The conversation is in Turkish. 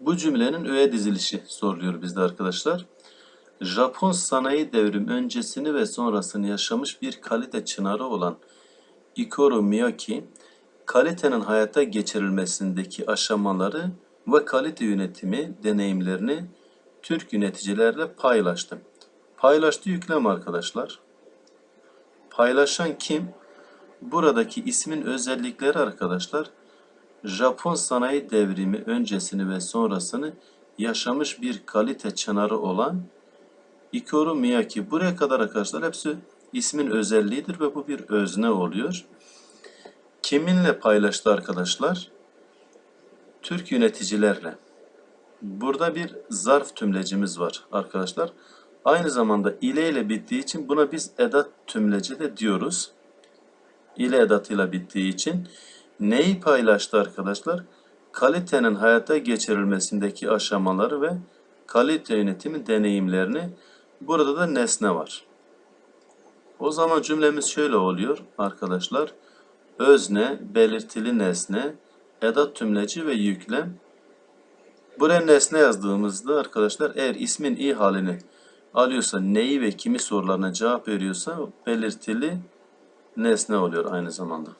Bu cümlenin öğe dizilişi soruluyor bizde arkadaşlar. Japon sanayi devrim öncesini ve sonrasını yaşamış bir kalite çınarı olan Ikoro Miyake, kalitenin hayata geçirilmesindeki aşamaları ve kalite yönetimi deneyimlerini Türk yöneticilerle paylaştı. Paylaştı yüklem arkadaşlar. Paylaşan kim? Buradaki ismin özellikleri arkadaşlar Japon sanayi devrimi öncesini ve sonrasını yaşamış bir kalite çınarı olan Ikoro Miyake. Buraya kadar arkadaşlar hepsi ismin özelliğidir ve bu bir özne oluyor. Kiminle paylaştı arkadaşlar? Türk yöneticilerle. Burada bir zarf tümlecimiz var arkadaşlar. Aynı zamanda ile ile bittiği için buna biz edat tümleci de diyoruz. İle edatıyla bittiği için neyi paylaştı arkadaşlar? Kalitenin hayata geçirilmesindeki aşamaları ve kalite yönetimi deneyimlerini burada da nesne var. O zaman cümlemiz şöyle oluyor arkadaşlar. Özne, belirtili nesne, edat tümleci ve yüklem. Buraya nesne yazdığımızda arkadaşlar eğer ismin i halini alıyorsa neyi ve kimi sorularına cevap veriyorsa belirtili nesne oluyor aynı zamanda.